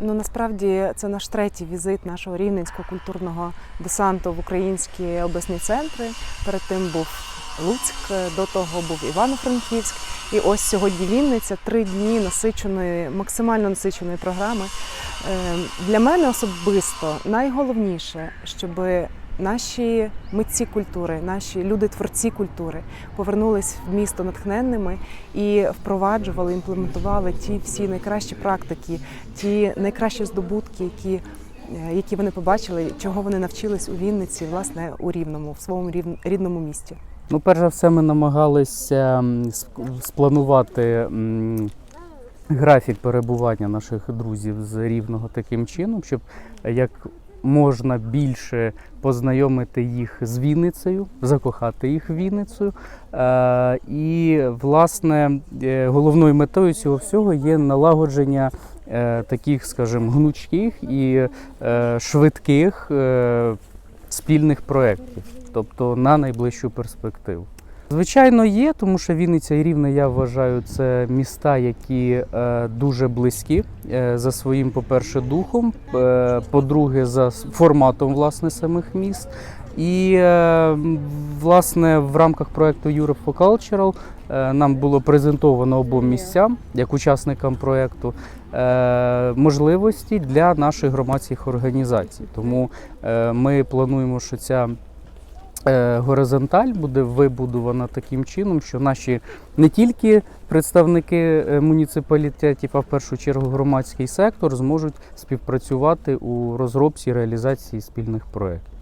Ну насправді це наш третій візит нашого рівненського культурного десанту в українські обласні центри. Перед тим був Луцьк, до того був Івано-Франківськ. І ось сьогодні Вінниця три дні насиченої, максимально насиченої програми. Е, Для мене особисто найголовніше, щоб наші митці культури, наші люди-творці культури повернулись в місто натхненними і впроваджували, імплементували ті всі найкращі практики, ті найкращі здобутки, які, е, які вони побачили, чого вони навчились у Вінниці, власне, у Рівному, в своєму рідному місті. Ну, перш за все, ми намагалися спланувати графік перебування наших друзів з рівного таким чином, щоб як можна більше познайомити їх з Вінницею, закохати їх Вінницею. Е, І, власне, е, головною метою цього всього є налагодження е, таких, скажімо, гнучких і швидких спільних проєктів тобто на найближчу перспективу. Звичайно, є, тому що Вінниця і Рівне, я вважаю, це міста, які е, дуже близькі е, за своїм, по-перше, духом, е, по-друге, за форматом власне самих міст. І власне в рамках проекту Europe for Cultural нам було презентовано обом місцям, як учасникам проекту, можливості для наших громадських організацій. Тому ми плануємо, що ця горизонталь буде вибудована таким чином, що наші не тільки представники е, муніципалітетів, а в першу чергу громадський сектор зможуть співпрацювати у розробці і реалізації спільних проєктів.